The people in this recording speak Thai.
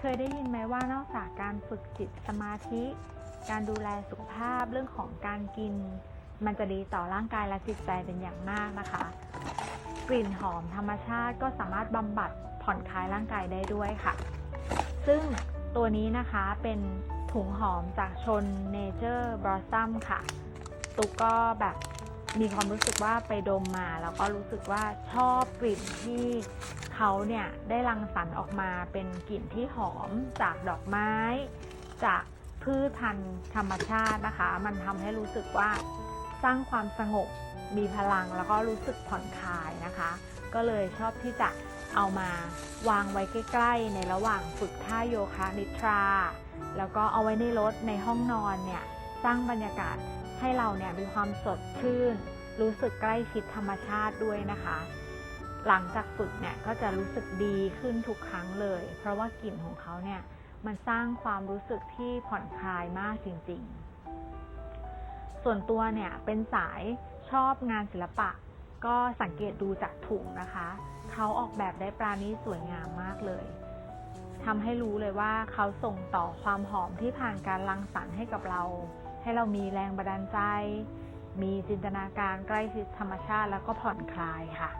เคยได้ยินไหมว่านอกจากการฝึกจิตสมาธิ การดูแลสุขภาพเรื่องของการกิน มันจะดีต่อร่างกายและจิตใจเป็นอย่างมากนะคะ กลิ่นหอมธรรมชาติก็สามารถบำบัดผ่อนคลายร่างกายได้ด้วยค่ะ ซึ่งตัวนี้นะคะเป็นถุงหอมจากชน Nature Blossom ค่ะ ตุกก็แบบ มีความรู้สึกว่าไปดมมา แล้วก็รู้สึกว่าชอบกลิ่นที่เขาเนี่ยได้รังสรรค์ออกมาเป็นกลิ่นที่หอมจากดอกไม้ จากพืชพันธุ์ธรรมชาตินะคะ มันทำให้รู้สึกว่าสร้างความสงบมีพลังแล้วก็รู้สึกผ่อนคลายนะคะ ก็เลยชอบที่จะเอามาวางไว้ใกล้ ๆ ในระหว่างฝึกท่าโยคะนิทรา แล้วก็เอาไว้ในรถในห้องนอนเนี่ยสร้างบรรยากาศ ให้เราเนี่ยมีความสดชื่น รู้สึกใกล้ชิดธรรมชาติด้วยนะคะ หลังจากฝึกเนี่ยก็จะรู้สึกดีขึ้นทุกครั้งเลย เพราะว่ากลิ่นของเขาเนี่ยมันสร้างความรู้สึกที่ผ่อนคลายมากจริง ๆ ส่วนตัวเนี่ยเป็นสายชอบงานศิลปะ ก็สังเกตดูจากถุงนะคะ เขาออกแบบได้ปราณีตสวยงามมากเลยทำให้รู้เลยว่าเขาส่งต่อความหอมที่ผ่านการรังสรรค์ให้กับเรา ให้เรามีแรงบันดาลใจ มีจินตนาการใกล้ชิดธรรมชาติแล้วก็ผ่อนคลายค่ะ